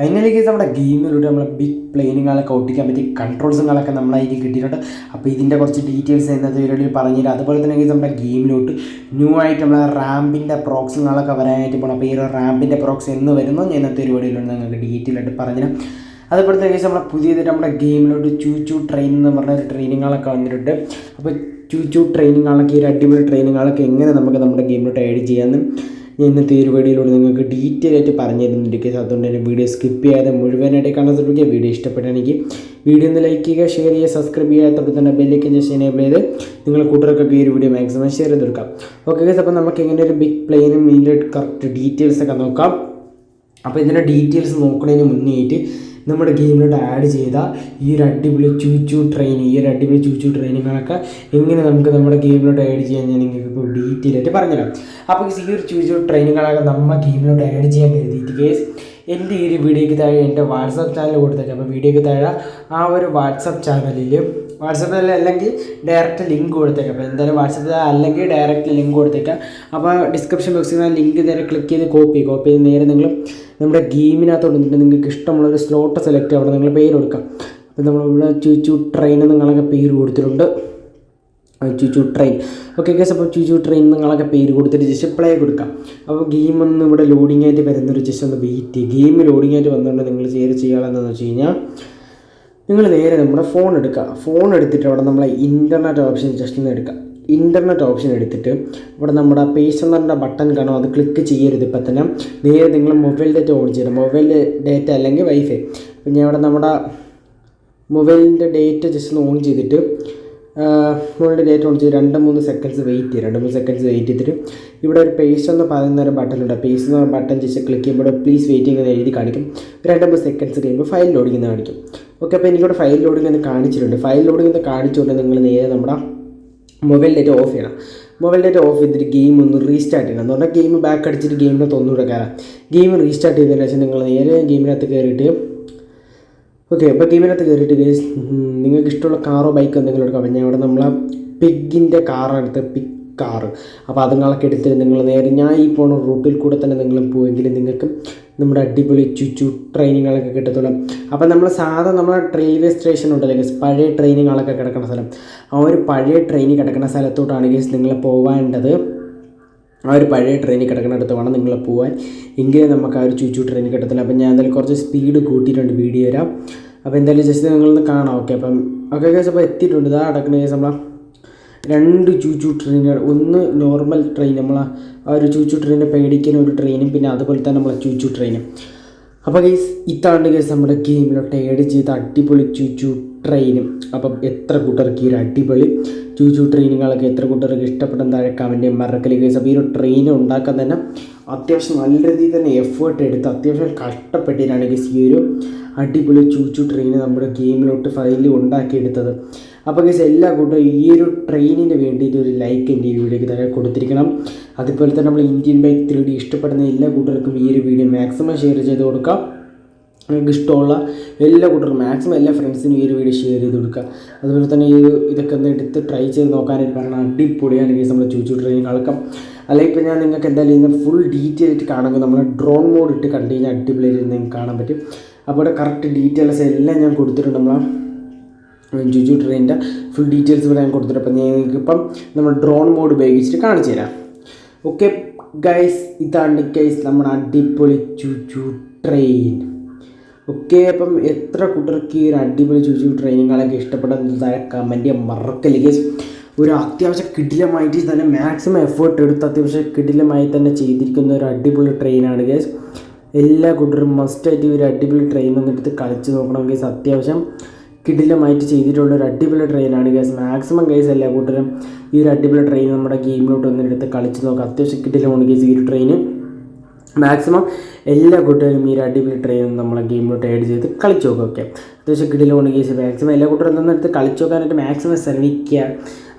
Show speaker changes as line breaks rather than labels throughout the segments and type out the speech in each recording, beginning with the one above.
Finally case നമ്മുടെ ഗെയിമിലൂടെ നമ്മൾ big പ്ലെയിനുകളൊക്കെ ഒട്ടിക്കാൻ പറ്റി കൺട്രോൾസുകളൊക്കെ നമ്മളായിട്ട് കിട്ടിയിട്ടുണ്ട്. അപ്പോൾ ഇതിന്റെ കുറച്ച് ഡീറ്റെയിൽസ് ഇന്നത്തെ വീഡിയോയിൽ പറഞ്ഞുതരാം അതുപോലെ തന്നെ കേസ് നമ്മുടെ ഗെയിമിലോട്ട് ന്യൂ ആയിട്ട് നമ്മളെ റാമ്പിന്റെ പ്രോക്സുകളൊക്കെ വരാനായിട്ട് പോകണം അപ്പോൾ ഈ ഒരു റാമ്പിന്റെ പ്രോക്സ് എന്ന് വരുന്നു. ഞാൻ ഇന്നത്തെ ഒരു വീഡിയോയിലുണ്ട് നിങ്ങൾക്ക് ഡീറ്റെയിൽ ആയിട്ട് പറഞ്ഞുതരാം തന്നെ കേസ് നമ്മുടെ പുതിയതായിട്ട് നമ്മുടെ ഗെയിമിലോട്ട് ചൂ ചൂ ട്രെയിൻ എന്ന് പറഞ്ഞ ട്രെയിനിങ്ങുകളൊക്കെ വന്നിട്ടുണ്ട്. അപ്പോൾ ചൂ ചൂ ട്രെയിനിങ്ങുകളൊക്കെ ഈ ഒരു അടിപൊളി ട്രെയിനിങ്ങുകളൊക്കെ എങ്ങനെ നമുക്ക് നമ്മുടെ ഗെയിമിലോട്ട് ആഡ് ചെയ്യാമെന്ന് ഞാൻ ഇന്നത്തെ ഈ ഒരു വീഡിയോയിലൂടെ നിങ്ങൾക്ക് ഡീറ്റെയിൽ ആയിട്ട് പറഞ്ഞു തരുന്നുണ്ട് അതുകൊണ്ട് തന്നെ വീഡിയോ സ്കിപ്പ് ചെയ്യാതെ മുഴുവനായിട്ട് കാണാൻ ശ്രമിക്കുക. വീഡിയോ ഇഷ്ടപ്പെട്ടാണെങ്കിൽ വീഡിയോ ഒന്ന് ലൈക്ക് ചെയ്യുക ഷെയർ ചെയ്യുക സബ്സ്ക്രൈബ് ചെയ്യുക. തൊട്ട് തന്നെ ബെല്ലേക്ക് ജസ്റ്റ് എനേബിൾ ചെയ്ത് നിങ്ങൾ കൂട്ടുകാർക്കൊക്കെ ഈ ഒരു വീഡിയോ മാക്സിമം ഷെയർ ചെയ്ത് കൊടുക്കാം. ഓക്കെ കേസ് അപ്പോൾ നമുക്ക് എങ്ങനെ ഒരു ബിഗ് പ്ലെയിനും ഇതിന്റെ കറക്റ്റ് ഡീറ്റെയിൽസ് ഒക്കെ നോക്കാം. അപ്പോൾ ഇതിന്റെ ഡീറ്റെയിൽസ് നോക്കുന്നതിന് മുന്നേ ആയിട്ട് നമ്മുടെ ഗെയിമിലോട്ട് ആഡ് ചെയ്ത ഈ ഒരു അടിപൊളി ചൂച്ചു ട്രെയിൻ ഈ ഒരു അടിപൊളി ചൂച്ചു ട്രെയിനുകളൊക്കെ എങ്ങനെ നമുക്ക് നമ്മുടെ ഗെയിമിലോട്ട് ആഡ് ചെയ്യാൻ ഞാൻ നിങ്ങൾക്ക് ഇപ്പോൾ ഡീറ്റെയിൽ ആയിട്ട് പറഞ്ഞുതരാം. അപ്പോൾ ഈ ഒരു ചൂച്ചു ട്രെയിനുകളൊക്കെ നമ്മുടെ ഗെയിമിലോട്ട് ആഡ് ചെയ്യാൻ കരുതിയിട്ട് കേസ് എന്റെ ഈ ഒരു വീഡിയോയ്ക്ക് താഴെ എന്റെ വാട്സപ്പ് ചാനൽ കൊടുത്തേക്കാം അപ്പോൾ വീഡിയോയ്ക്ക് താഴെ ആ ഒരു വാട്സപ്പ് ചാനലിൽ വാട്സപ്പിൽ അല്ലെങ്കിൽ ഡയറക്റ്റ് ലിങ്ക് കൊടുത്തേക്കാം. അപ്പോൾ എന്തായാലും വാട്സപ്പിൽ അല്ലെങ്കിൽ ഡയറക്റ്റ് ലിങ്ക് കൊടുത്തേക്കാം. അപ്പോൾ ഡിസ്ക്രിപ്ഷൻ ബോക്സിൽ നിന്ന് ലിങ്ക് നേരെ ക്ലിക്ക് ചെയ്ത് കോപ്പി കോപ്പി ചെയ്ത് നേരെ നിങ്ങൾ നമ്മുടെ ഗെയിമിനകത്തോട്ട് നിന്നിട്ട് നിങ്ങൾക്ക് ഇഷ്ടമുള്ള ഒരു സ്ലോട്ട് സെലക്ട് ചെയ്യണം നിങ്ങൾ പേര് കൊടുക്കാം. അപ്പോൾ നമ്മളിവിടെ ചുച്ചു ട്രെയിൻ നിങ്ങളൊക്കെ പേര് കൊടുത്തിട്ടുണ്ട്. ചുച്ചു ട്രെയിൻ ഓക്കെ ഗസ് അപ്പോൾ ചുച്ചു ട്രെയിൻ നിങ്ങളൊക്കെ പേര് കൊടുത്തിട്ട് ജസ്റ്റ് പ്ലേ കൊടുക്കാം. അപ്പോൾ ഗെയിം ഒന്ന് ഇവിടെ ലോഡിംഗ് ആയിട്ട് വരുന്നൊരു ജസ്റ്റ് ഒന്ന് വെയിറ്റ് ഗെയിം ലോഡിംഗ് ആയിട്ട് വന്നുകൊണ്ട് നിങ്ങൾ ചെയ്ത് ചെയ്യാമെന്നു വെച്ച് കഴിഞ്ഞാൽ നിങ്ങൾ നേരെ നമ്മുടെ ഫോൺ എടുക്കുക. ഫോൺ എടുത്തിട്ട് അവിടെ നമ്മളെ ഇന്റർനെറ്റ് ഓപ്ഷൻ ജസ്റ്റ് ഒന്ന് എടുക്കുക. ഇന്റർനെറ്റ് ഓപ്ഷൻ എടുത്തിട്ട് ഇവിടെ നമ്മുടെ പേജ് എന്നറിന്റെ ബട്ടൺ കാണും. അത് ക്ലിക്ക് ചെയ്യരുത് ഇപ്പം തന്നെ. നേരെ നിങ്ങൾ മൊബൈൽ ഡേറ്റ ഓൺ ചെയ്യണം. മൊബൈൽ ഡേറ്റ അല്ലെങ്കിൽ വൈഫൈ പിന്നെ അവിടെ നമ്മുടെ മൊബൈലിന്റെ ഡേറ്റ ജസ്റ്റ് ഒന്ന് ഓൺ ചെയ്തിട്ട് മൊബൈലിന്റെ ഡേറ്റ് ഓൺ ചെയ്ത് രണ്ട് മൂന്ന് സെക്കൻഡ്സ് വെയിറ്റ് ചെയ്യുക രണ്ട് മൂന്ന് സെക്കൻഡ്സ് വെയിറ്റ് ചെയ്തിട്ട് ഇവിടെ ഒരു പേസ്റ്റ് എന്ന് പറയുന്ന ഒരു ബട്ടൺ ഉണ്ട് പേസ്റ്റ് എന്ന് പറഞ്ഞ ബട്ടൺ ജസ്റ്റ് ക്ലിക്ക് ചെയ്യുമ്പോൾ പ്ലീസ് വെയിറ്റിംഗ് എന്ന് എഴുതി കാണിക്കും. രണ്ട് മൂന്ന് സെക്കൻഡ്സ് കഴിയുമ്പോൾ ഫയൽ ലോഡിംഗ് എന്ന് കാണിക്കും. ഓക്കെ അപ്പോൾ എനിക്കിവിടെ ഫയൽ ലോഡിംഗ് എന്ന് കാണിച്ചിട്ടുണ്ട്. ഫയൽ ലോഡിംഗ് എന്ന് കാണിച്ചുകൊണ്ട് നിങ്ങൾ നേരെ നമ്മുടെ മൊബൈൽ ഡേറ്റ ഓഫ് ചെയ്യണം. മൊബൈൽ ഡേറ്റ ഓഫ് ചെയ്തിട്ട് ഗെയിം ഒന്ന് റീസ്റ്റാർട്ട് ചെയ്യണം. എന്ന് പറഞ്ഞാൽ ഗെയിം ബാക്ക് അടിച്ചിട്ട് ഗെയിമിനെ തൊന്നുകൂടെ കയറാം ഗെയിം റീസ്റ്റാർട്ട് ചെയ്തതിന് ശേഷം നിങ്ങൾ നേരെ ഗെയിമിനകത്ത് കയറിയിട്ട് ഓക്കെ അപ്പോൾ ഗെയിമിനകത്ത് കയറിയിട്ട് ഗേസ് നിങ്ങൾക്ക് ഇഷ്ടമുള്ള കാറോ ബൈക്കോ എന്തെങ്കിലും എടുക്കാം. പിന്നെ ഇവിടെ നമ്മളെ പിഗിന്റെ കാറെടുത്ത് പിഗ് കാറ് അപ്പോൾ അതുങ്ങളൊക്കെ എടുത്ത് നിങ്ങൾ നേരെ ഞാൻ ഈ പോണ റൂട്ടിൽ കൂടെ തന്നെ നിങ്ങൾ പോയെങ്കിൽ നിങ്ങൾക്ക് നമ്മുടെ അടിപൊളി ചുച്ചു ട്രെയിനുകളൊക്കെ കിട്ടത്തുള്ളൂ. അപ്പോൾ നമ്മൾ സാധാരണ നമ്മളെ റെയിൽവേ സ്റ്റേഷൻ ഉണ്ടല്ലോ ഗേസ് പഴയ ട്രെയിനുകളൊക്കെ കിടക്കുന്ന സ്ഥലം. ആ ഒരു പഴയ ട്രെയിൻ കിടക്കുന്ന സ്ഥലത്തോട്ടാണ് ഗേസ് നിങ്ങൾ പോകേണ്ടത് ആ ഒരു പഴയ ട്രെയിനിൽ കിടക്കുന്നിടത്ത് വേണം നിങ്ങൾ പോകാൻ എങ്കിലേ നമുക്ക് ആ ഒരു ചുച്ചു ട്രെയിൻ കിട്ടത്തില്ല അപ്പോൾ ഞാൻ എന്തായാലും കുറച്ച് സ്പീഡ് കൂട്ടിയിട്ടുണ്ട് വീഡിയോ വരാം അപ്പോൾ എന്തായാലും ജസ്റ്റ് നിങ്ങളൊന്ന് കാണാം ഓക്കെ അപ്പം ഓക്കെ കേസ് അപ്പോൾ എത്തിയിട്ടുണ്ട്. ഇതാ അടക്കുന്ന കേസ് നമ്മളെ രണ്ട് ചൂച്ചു ട്രെയിനുകൾ ഒന്ന് നോർമൽ ട്രെയിൻ നമ്മൾ ആ ഒരു ചൂച്ചു ട്രെയിനെ പേടിക്കുന്ന ഒരു ട്രെയിനും പിന്നെ അതുപോലെ തന്നെ നമ്മളെ ചൂച്ചു ട്രെയിനും അപ്പോൾ ഗൈസ് ഇതാണ് ഗൈസ് നമ്മുടെ ഗെയിമിലോട്ട് ഏഡ് ചെയ്ത അടിപൊളി ചൂച്ചു ട്രെയിനും അപ്പം എത്ര കൂട്ടർക്ക് ഈ ഒരു അടിപൊളി ചൂച്ചു ട്രെയിനുകളൊക്കെ എത്ര കൂട്ടർക്ക് ഇഷ്ടപ്പെടുന്ന താഴെ കമന്റ് മറക്കൽ ഗൈസ് അപ്പോൾ ഈ ഒരു ട്രെയിൻ ഉണ്ടാക്കാൻ തന്നെ അത്യാവശ്യം നല്ല രീതിയിൽ തന്നെ എഫേർട്ട് എടുത്ത് അത്യാവശ്യം കഷ്ടപ്പെട്ടിട്ടാണ് ഗൈസ് ഈ ഒരു അടിപൊളി ചൂച്ചു ട്രെയിൻ നമ്മുടെ ഗെയിമിലോട്ട് ഫയലിൽ ഉണ്ടാക്കിയെടുത്തത്. അപ്പോൾ ഗൈസ് എല്ലാ കൂട്ടരും ഈ ഒരു ട്രെയിനിന് വേണ്ടിയിട്ട് ഒരു ലൈക്ക് എന്റെ ഈ വീഡിയോയ്ക്ക് തന്നെ കൊടുത്തിരിക്കണം. അതുപോലെ തന്നെ നമ്മൾ ഇന്ത്യൻ ബൈക്ക് ത്രീ ഡി ഇഷ്ടപ്പെടുന്ന എല്ലാ കൂട്ടർക്കും ഈ ഒരു വീഡിയോ മാക്സിമം ഷെയർ ചെയ്ത് കൊടുക്കാം. നിങ്ങൾക്ക് ഇഷ്ടമുള്ള എല്ലാ കൂട്ടർക്കും മാക്സിമം എല്ലാ ഫ്രണ്ട്സിനും ഈ ഒരു വീഡിയോ ഷെയർ ചെയ്ത് കൊടുക്കുക. അതുപോലെ തന്നെ ഈ ഇതൊക്കെ ഒന്ന് എടുത്ത് ട്രൈ ചെയ്ത് നോക്കാനായിട്ട് പറഞ്ഞാൽ അടിപൊളിയാണ് ഈ നമ്മുടെ ചൂച്ചു ട്രെയിൻ അളക്കം. അല്ലെങ്കിൽ ഇപ്പോൾ ഞാൻ നിങ്ങൾക്ക് എന്തായാലും ഇന്ന് ഫുൾ ഡീറ്റെയിൽ ആയിട്ട് കാണുമ്പോൾ നമ്മൾ ഡ്രോൺ മോഡ് ഇട്ട് കണ്ടു കഴിഞ്ഞാൽ അടിപൊളിയായിട്ട് നിങ്ങൾക്ക് കാണാൻ പറ്റും. അപ്പോൾ ഇവിടെ കറക്റ്റ് ഡീറ്റെയിൽസ് എല്ലാം ഞാൻ കൊടുത്തിട്ടുണ്ട് നമ്മളെ. ജുജു ട്രെയിനിന്റെ ഫുൾ ഡീറ്റെയിൽസ് ഇവിടെ ഞാൻ കൊടുത്തിട്ടുണ്ട്. അപ്പം ഞാൻ നിങ്ങൾക്ക് ഇപ്പം നമ്മൾ ഡ്രോൺ മോഡ് ഉപയോഗിച്ചിട്ട് കാണിച്ചു തരാം. ഓക്കെ ഗൈസ് ഇതാണ് ഗൈസ് നമ്മുടെ അടിപൊളി ചുചു ട്രെയിൻ ഓക്കെ അപ്പം എത്ര കൂട്ടർക്ക് ഈ ഒരു അടിപൊളി ചുചു ട്രെയിനുകളൊക്കെ ഇഷ്ടപ്പെടുന്നത് താഴെ കമന്റ് ചെയ്യാൻ മറക്കല്ലേ ഗേസ് ഒരു അത്യാവശ്യം കിടിലമായിട്ട് തന്നെ മാക്സിമം എഫേർട്ട് എടുത്ത് അത്യാവശ്യം കിടിലമായി തന്നെ ചെയ്തിരിക്കുന്ന ഒരു അടിപൊളി ട്രെയിനാണ് ഗേസ് എല്ലാ കൂട്ടരും മസ്റ്റായിട്ട് ഒരു അടിപൊളി ട്രെയിൻ എടുത്ത് കളിച്ച് നോക്കണം ഗേസ് അത്യാവശ്യം കിടിലമായിട്ട് ചെയ്തിട്ടുള്ള ഒരു അടിപൊളി ട്രെയിനാണ് ഗേസ് മാക്സിമം ഗേസ് എല്ലാ കൂട്ടരും ഈ ഒരു അടിപൊളി ട്രെയിൻ നമ്മുടെ ഗെയിമിലോട്ട് ഒന്നെടുത്ത് കളിച്ച് നോക്കുക അത്യാവശ്യം കിടിലമാണ് ഗേസ് ഈ ഒരു ട്രെയിന് മാക്സിമം എല്ലാ കൂട്ടുകാരും ഈ അടിപൊളി ട്രെയിൻ നമ്മളെ ഗെയിമിലോട്ട് ആഡ് ചെയ്ത് കളിച്ച് നോക്കുക ഓക്കെ അത്യാവശ്യം കിടിലമാണ് കേസ് മാക്സിമം എല്ലാ കൂട്ടരും എടുത്ത് കളിച്ച് നോക്കാനായിട്ട് മാക്സിമം ശ്രമിക്കുക.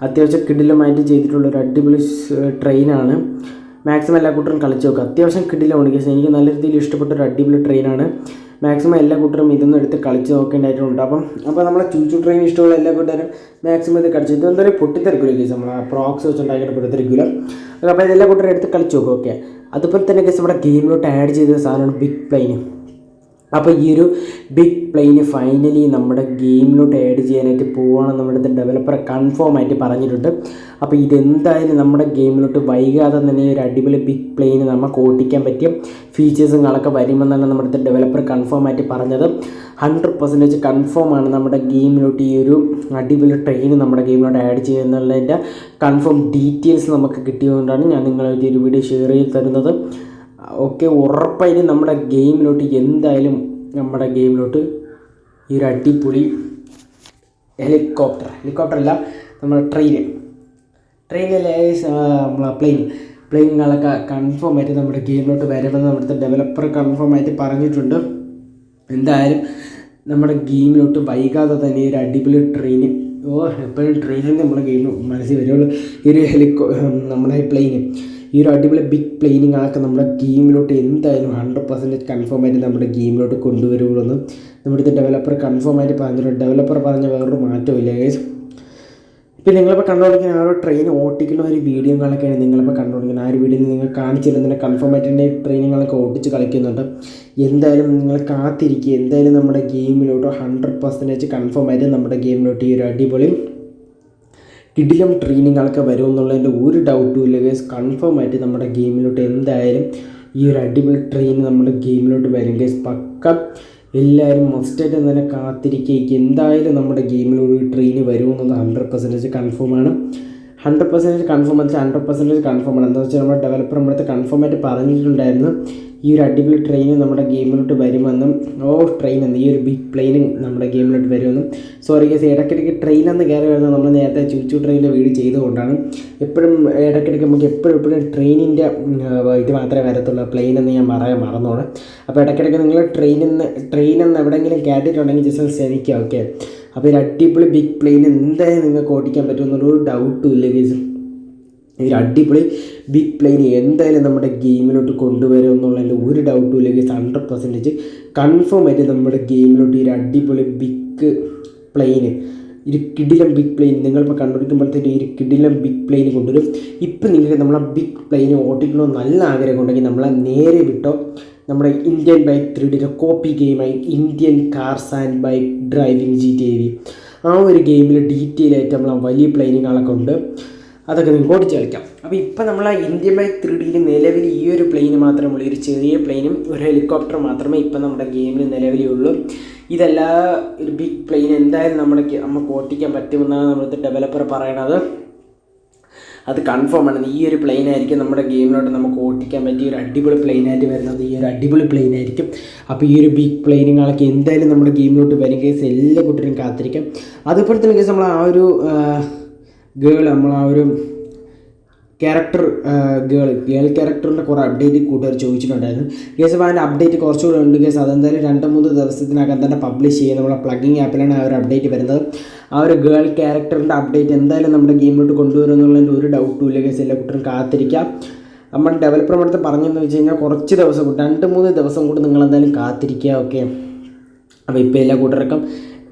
അത്യാവശ്യം കിടിലുമായിട്ട് ചെയ്തിട്ടുള്ള ഒരു അടിപൊളി ട്രെയിനാണ് മാക്സിമം എല്ലാ കൂട്ടരും കളിച്ച് നോക്കുക. അത്യാവശ്യം കിടിലമാണ് കേസ് എനിക്ക് നല്ല രീതിയിൽ ഇഷ്ടപ്പെട്ട ഒരു അടിപൊളി ട്രെയിനാണ് മാക്സിമം എല്ലാ കൂട്ടരും ഇതൊന്നും എടുത്ത് കളിച്ച് നോക്കേണ്ടതായിട്ടുണ്ട്. അപ്പം അപ്പോൾ നമ്മളെ ചൂച്ചു ട്രെയിൻ ഇഷ്ടമുള്ള എല്ലാ കൂട്ടരും മാക്സിമം ഇത് കളിച്ച് ഇത് എന്തായാലും പൊട്ടിത്തെറിക്കില്ല കേസ് നമ്മൾ പ്രോക്സ് വെച്ചുണ്ടാക്കിയിട്ട് പൊട്ടിത്തെറിക്കില്ല അപ്പോൾ ഇതെല്ലാ കൂട്ടരും എടുത്ത് കളിച്ച് നോക്കും ഓക്കെ അതുപോലെ തന്നെ കേസ് നമ്മുടെ ഗെയിമിലോട്ട് ആഡ് ചെയ്ത സാധനമാണ് ബിഗ് പ്ലെയിൻ അപ്പോൾ ഈ ഒരു ബിഗ് പ്ലെയിന് ഫൈനലി നമ്മുടെ ഗെയിമിലോട്ട് ആഡ് ചെയ്യാനായിട്ട് പോവുകയാണെന്ന് നമ്മുടെ ഡെവലപ്പർ കൺഫേം ആയിട്ട് പറഞ്ഞിട്ടുണ്ട്. അപ്പോൾ ഇതെന്തായാലും നമ്മുടെ ഗെയിമിലോട്ട് വൈകാതെ തന്നെ ഒരു അടിപൊളി ബിഗ് പ്ലെയിന് നമുക്ക് ഓട്ടിക്കാൻ പറ്റിയ ഫീച്ചേഴ്സും കളൊക്കെ വരുമെന്നാണ് നമ്മുടെ ഡെവലപ്പർ കൺഫേം ആയിട്ട് പറഞ്ഞത്. ഹൺഡ്രഡ് പെർസെന്റേജ് കൺഫേം ആണ് നമ്മുടെ ഗെയിമിലോട്ട് ഈ ഒരു അടിപൊളി ട്രെയിൻ നമ്മുടെ ഗെയിമിലോട്ട് ആഡ് ചെയ്യുന്നുള്ളതിന്റെ കൺഫേം ഡീറ്റെയിൽസ് നമുക്ക് കിട്ടിയതുകൊണ്ടാണ് ഞാൻ നിങ്ങളായിട്ട് ഒരു വീഡിയോ ഷെയർ ചെയ്ത് തരുന്നത്. ഓക്കെ ഉറപ്പായിട്ടും നമ്മുടെ ഗെയിമിലോട്ട് എന്തായാലും നമ്മുടെ ഗെയിമിലോട്ട് ഈ ഒരു അടിപൊളി ഹെലികോപ്റ്റർ ഹെലികോപ്റ്റർ അല്ല നമ്മുടെ ട്രെയിൻ ട്രെയിനിലെ നമ്മളെ പ്ലെയിൻ പ്ലെയിനുകളൊക്കെ കൺഫേം ആയിട്ട് നമ്മുടെ ഗെയിമിലോട്ട് വരുമെന്ന് നമ്മുടെ ഡെവലപ്പർ കൺഫേം ആയിട്ട് പറഞ്ഞിട്ടുണ്ട്. എന്തായാലും നമ്മുടെ ഗെയിമിലോട്ട് വൈകാതെ തന്നെ ഒരു അടിപൊളി ട്രെയിൻ ഓ എപ്പോഴും ട്രെയിനിൽ നമ്മുടെ ഗെയിം മനസ്സിൽ വരുള്ളൂ. ഈ ഒരു ഹെലികോ നമ്മുടെ പ്ലെയിന് ഈ ഒരു അടിപൊളി ബിഗ് പ്ലെയിനിങ്ങളൊക്കെ നമ്മുടെ ഗെയിമിലോട്ട് എന്തായാലും ഹൺഡ്രഡ് പെർസെന്റേജ് കൺഫേം ആയിട്ട് നമ്മുടെ ഗെയിമിലോട്ട് കൊണ്ടുവരുള്ളൂ നമ്മുടെ ഡെവലപ്പർ കൺഫേം ആയിട്ട് പറഞ്ഞിട്ടുണ്ട്. ഡെവലപ്പർ പറഞ്ഞ വേറൊരു മാറ്റവും ഇല്ല ഗൈസ് ഇപ്പം നിങ്ങളിപ്പോൾ കണ്ടുകൊണ്ടിരിക്കുന്ന ആ ഒരു ട്രെയിൻ ഓട്ടിക്കുന്ന ഒരു വീഡിയോ വീഡിയോകളൊക്കെയാണ് നിങ്ങളിപ്പോൾ കണ്ടുകൊണ്ടിരിക്കുന്നത്. ആ ഒരു വീഡിയോയിൽ നിങ്ങൾ കാണിച്ചിരുന്ന കൺഫേം ആയിട്ട് ട്രെയിനുകളൊക്കെ ഓടിച്ച് കളിക്കുന്നുണ്ട്. എന്തായാലും നിങ്ങൾ കാത്തിരിക്കുക. എന്തായാലും നമ്മുടെ ഗെയിമിലോട്ട് ഹൺഡ്രഡ് പെർസെന്റേജ് കൺഫേം ആയിട്ട് നമ്മുടെ ഗെയിമിലോട്ട് ഈ ഒരു അടിപൊളി കിടിലം ട്രെയിനിങ്ങളൊക്കെ വരുമെന്നുള്ളതിന്റെ ഒരു ഡൗട്ടും ഇല്ല ഗേസ് കൺഫേം ആയിട്ട് നമ്മുടെ ഗെയിമിലോട്ട് എന്തായാലും ഈ ഒരു അടിപൊളി ട്രെയിൻ നമ്മുടെ ഗെയിമിലോട്ട് വരും ഗേസ് പക്ക എല്ലാവരും മസ്റ്റായിട്ട് തന്നെ കാത്തിരിക്കുക. എന്തായാലും നമ്മുടെ ഗെയിമിലൊരു ട്രെയിൻ വരുമെന്നുള്ളത് ഹൺഡ്രഡ് പെർസെന്റേജ് കൺഫേം ആണ്. ഹൺഡ്രഡ് പെർസെന്റേജ് കൺഫേം വെച്ചാൽ ഹൺഡ്രഡ് പെർസെന്റേജ് കൺഫേം ആണ്. എന്താ വെച്ചാൽ നമ്മുടെ ഡെവലപ്പർ നമ്മുടെ കൺഫേം ആയിട്ട് പറഞ്ഞിട്ടുണ്ടായിരുന്നു ഈ ഒരു അടിപൊളി ട്രെയിൻ നമ്മുടെ ഗെയിമിലോട്ട് വരുമെന്നും ഓ ട്രെയിൻ എന്ന് ഈ ഒരു ബിഗ് പ്ലെയിനും നമ്മുടെ ഗെയിമിലോട്ട് വരുമെന്നും. സോറി കേസ് ഇടയ്ക്കിടയ്ക്ക് ട്രെയിൻ എന്ന് കയറി വരുന്നത് നമ്മൾ നേരത്തെ ചുച്ചു ട്രെയിനിന്റെ വീട് ചെയ്തുകൊണ്ടാണ്. എപ്പോഴും ഇടയ്ക്കിടയ്ക്ക് നമുക്ക് എപ്പോഴും എപ്പോഴും ട്രെയിനിന്റെ ഇത് മാത്രമേ വരത്തുള്ളൂ പ്ലെയിൻ എന്ന് ഞാൻ പറയാൻ മറന്നോളാം. അപ്പോൾ ഇടയ്ക്കിടയ്ക്ക് നിങ്ങൾ ട്രെയിനിൽ നിന്ന് ട്രെയിനിൽ നിന്ന് എവിടെയെങ്കിലും കയറ്റിയിട്ടുണ്ടെങ്കിൽ ജസ്റ്റ് ശ്രമിക്കുക ഓക്കെ അപ്പോൾ ഒരു അടിപൊളി ബിഗ് പ്ലെയിൻ എന്തായാലും നിങ്ങൾക്ക് ഓടിക്കാൻ പറ്റുമെന്നുള്ളൊരു ഡൗട്ടും ഇല്ല ഗീസ് ഒരു അടിപൊളി ബിഗ് പ്ലെയിൻ എന്തായാലും നമ്മുടെ ഗെയിമിലോട്ട് കൊണ്ടുവരും ഒരു ഡൗട്ടും ഇല്ലെങ്കിൽ ഹൺഡ്രഡ് പെർസെന്റേജ് കൺഫേം ആയിട്ട് നമ്മുടെ ഗെയിമിലോട്ട് ഈ ഒരു അടിപൊളി ബിഗ് പ്ലെയിൻ ഒരു കിടിലം ബിഗ് പ്ലെയിൻ നിങ്ങളിപ്പോൾ കണ്ടുപിടിക്കുമ്പോഴത്തേക്ക് ഒരു കിടിലം ബിഗ് പ്ലെയിൻ കൊണ്ടുവരും. ഇപ്പം നിങ്ങൾക്ക് നമ്മളെ ബിഗ് പ്ലെയിൻ ഓടിക്കണമെന്ന് നല്ല ആഗ്രഹം ഉണ്ടെങ്കിൽ നമ്മളെ നേരെ വിട്ടോ. നമ്മുടെ ഇന്ത്യൻ ബൈക്ക് ത്രീഡിയുടെ copy ഗെയിമായി Indian cars and bike driving G T V ആ ഒരു ഗെയിമിൽ ഡീറ്റെയിൽ ആയിട്ട് നമ്മൾ വലിയ പ്ലെയിനുകളൊക്കെ ഉണ്ട്. അതൊക്കെ നിങ്ങൾക്ക് ഓടിച്ച് കളിക്കാം അപ്പോൾ ഇപ്പം നമ്മൾ ആ ഇന്ത്യൻ ബൈക്ക് ത്രീ ഡിയിൽ നിലവിൽ ഈ ഒരു പ്ലെയിന് മാത്രമേ ഉള്ളൂ. ഒരു ചെറിയ പ്ലെയിനും ഒരു ഹെലികോപ്റ്റർ മാത്രമേ ഇപ്പം നമ്മുടെ ഗെയിമിൽ നിലവിലേ ഉള്ളൂ. ഇതല്ല ഒരു ബിഗ് പ്ലെയിൻ എന്തായാലും നമ്മുടെ നമുക്ക് ഓട്ടിക്കാൻ പറ്റുമെന്നാണ് നമ്മുടെ ഡെവലപ്പർ പറയണത്. അത് കൺഫേം ആണ്. ഈ ഒരു പ്ലെയിൻ ആയിരിക്കും നമ്മുടെ ഗെയിമിലോട്ട് നമുക്ക് ഓട്ടിക്കാൻ പറ്റിയ ഒരു അടിപൊളി പ്ലെയിൻ ആയിട്ട് വരുന്നത്. ഈ ഒരു അടിപൊളി പ്ലെയിൻ ആയിരിക്കും. അപ്പോൾ ഈ ഒരു ബിഗ് പ്ലെയിനുകളൊക്കെ എന്തായാലും നമ്മുടെ ഗെയിമിലോട്ട് വരും കേസ് എല്ലാ കുട്ടികളും കാത്തിരിക്കും. അതുപോലെ തന്നെ കേസ് നമ്മൾ ആ ഒരു ഗേൾ നമ്മൾ ആ ഒരു ക്യാരക്ടർ ഗേൾ ഗേൾ ക്യാരക്ടറിന്റെ കുറേ അപ്ഡേറ്റ് കൂട്ടുകാർ ചോദിച്ചിട്ടുണ്ടായിരുന്നു. കേസ് അപ്പോൾ അതിന്റെ അപ്ഡേറ്റ് കുറച്ചുകൂടെ ഉണ്ട്. കേസ് അതെന്തായാലും രണ്ട് മൂന്ന് ദിവസത്തിനകം തന്നെ പബ്ലിഷ് ചെയ്യും നമ്മളെ പ്ലഗിങ് ആപ്പിലാണ് ആ ഒരു അപ്ഡേറ്റ് വരുന്നത്. ആ ഒരു ഗേൾ ക്യാരക്ടറിന്റെ അപ്ഡേറ്റ് എന്തായാലും നമ്മുടെ ഗെയിമിലോട്ട് കൊണ്ടുവരും എന്നുള്ളതിന്റെ ഒരു ഡൗട്ടും ഇല്ല. കേസ് എല്ലാ കുട്ടികൾ കാത്തിരിക്കാം. നമ്മൾ ഡെവലപ്പർ അടുത്ത് പറഞ്ഞെന്ന് വെച്ച് കഴിഞ്ഞാൽ കുറച്ച് ദിവസം രണ്ട് മൂന്ന് ദിവസം കൂടി നിങ്ങൾ എന്തായാലും കാത്തിരിക്കുക ഓക്കെ അപ്പോൾ ഇപ്പോൾ എല്ലാ കൂട്ടർക്കും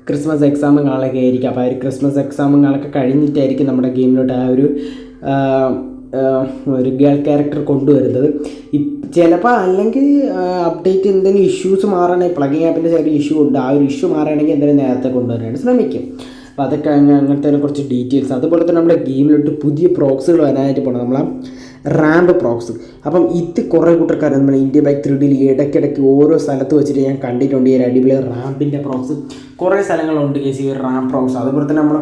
ക്രിസ്മസ് എക്സാമും കാലൊക്കെ ആയിരിക്കും. അപ്പോൾ ആ ഒരു ക്രിസ്മസ് എക്സാമും കാലൊക്കെ കഴിഞ്ഞിട്ടായിരിക്കും നമ്മുടെ ഗെയിമിലോട്ട് ആ ഒരു ഒരു ഗേൾ ക്യാരക്ടർ കൊണ്ടുവരുന്നത്. ചിലപ്പോൾ അല്ലെങ്കിൽ അപ്ഡേറ്റ് എന്തെങ്കിലും ഇഷ്യൂസ് മാറണമെങ്കിൽ പ്ലഗിങ് ആപ്പിന്റെ ചെറിയ ഇഷ്യൂ ഉണ്ട്. ആ ഒരു ഇഷ്യൂ മാറുകയാണെങ്കിൽ എന്തെങ്കിലും നേരത്തെ കൊണ്ടുവരാനാണ് ശ്രമിക്കും. അപ്പോൾ അതൊക്കെ അങ്ങനത്തെ കുറച്ച് ഡീറ്റെയിൽസ് അതുപോലെ തന്നെ നമ്മുടെ ഗെയിമിലോട്ട് പുതിയ പ്രോക്സുകൾ വരാനായിട്ട് പോകണം നമ്മളെ റാമ്പ് പ്രോക്സ് അപ്പം ഇത് കുറേ കൂട്ടർക്കാർ നമ്മൾ ഇന്ത്യ ബൈക്ക് ത്രീ ഡിയിൽ ഇടയ്ക്കിടയ്ക്ക് ഓരോ സ്ഥലത്ത് വെച്ചിട്ട് ഞാൻ കണ്ടിട്ടുണ്ട് ഈ ഒരു അടിപൊളി റാമ്പിന്റെ പ്രോക്സ് കുറേ സ്ഥലങ്ങളുണ്ട് കേസ് ഈ റാം പ്രോക്സ് അതുപോലെ തന്നെ പുതിയ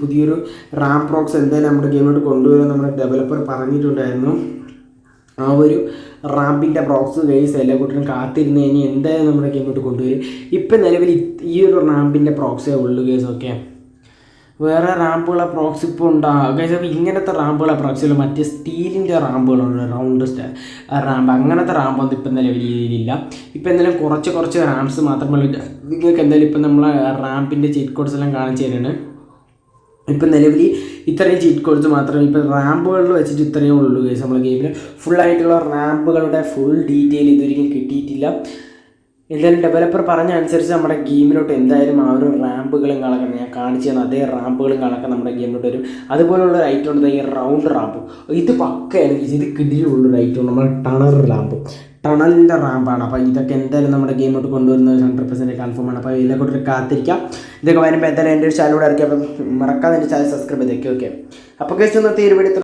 പുതിയൊരു റാം പ്രോക്സ് എന്തായാലും നമ്മുടെ ഗെയിമിലോട്ട് കൊണ്ടുവരുമെന്ന് നമ്മുടെ ഡെവലപ്പർ പറഞ്ഞിട്ടുണ്ടായിരുന്നു. ആ ഒരു റാമ്പിന്റെ പ്രോക്സ് കേസ് എല്ലാ കുട്ടികളും കാത്തിരുന്ന് കഴിഞ്ഞാൽ എന്തായാലും നമ്മുടെ ഗെയിമിലോട്ട് കൊണ്ടുവരും. ഇപ്പം നിലവിൽ ഈ ഒരു റാമ്പിന്റെ പ്രോക്സേ ഉള്ളൂ കേസ് ഓക്കെ വേറെ റാമ്പുകളെ പ്രോക്സ് ഇപ്പോൾ ഉണ്ടാകും അപ്പോൾ ഇങ്ങനത്തെ റാമ്പുകളെ പ്രോക്സിൽ മറ്റേ സ്റ്റീലിന്റെ റാമ്പുകളുണ്ട്. Round ramp. അങ്ങനത്തെ റാമ്പൊന്നും ഇപ്പം നിലവിലില്ല ഇപ്പം എന്തായാലും കുറച്ച് കുറച്ച് റാംസ് മാത്രമല്ല നിങ്ങൾക്ക് എന്തായാലും ഇപ്പം നമ്മളെ റാമ്പിന്റെ ചീറ്റ് കോഡ്സ് എല്ലാം കാണിച്ചു തരുന്നുണ്ട്. ഇപ്പം നിലവിൽ ഇത്രയും ചീറ്റ് കോഡ്സ് മാത്രമേ ഇപ്പം റാമ്പുകളിൽ വെച്ചിട്ട് ഇത്രയേ ഉള്ളൂ കേസ് നമ്മുടെ ഗെയിമിൽ ഫുൾ ഫുള്ളായിട്ടുള്ള റാമ്പുകളുടെ ഫുൾ ഡീറ്റെയിൽ ഇതുവരെയും കിട്ടിയിട്ടില്ല. എന്തായാലും ഡെവലപ്പർ പറഞ്ഞ അനുസരിച്ച് നമ്മുടെ ഗെയിമിലോട്ട് എന്തായാലും ആ ഒരു റാമ്പുകളും കളക്കണം ഞാൻ കാണിച്ചു തന്ന അതേ റാമ്പുകളും കളക്കം നമ്മുടെ ഗെയിമിലോട്ട് വരും. അതുപോലുള്ള ഒരു ഐറ്റം ഉണ്ട് ഈ റൗണ്ട് റാമ്പ് ഇത് പക്കയാണ് ഇത് കിടിലുള്ളൊരു ഐറ്റം നമ്മുടെ ടണർ റാമ്പ് ടണലിന്റെ റാമ്പാണ്. അപ്പോൾ ഇതൊക്കെ എന്തായാലും നമ്മുടെ ഗെയിമോട്ട് കൊണ്ടുവരുന്നത് ഹൺഡ്രഡ് പെർസെന്റ് കൺഫേം ആണ്. അപ്പോൾ ഇതിനെ കൂട്ടി കാത്തിരിക്കാം. ഇതൊക്കെ വരുമ്പോൾ എന്തായാലും എന്റെ ഒരു ചാനലൂടെ ഇറക്കി അപ്പം മറക്കാതെ എന്റെ ചാനൽ സബ്സ്ക്രൈബ് ചെയ്തേക്കും ഓക്കെ അപ്പോൾ കഴിച്ചു നിർത്തി ഒരു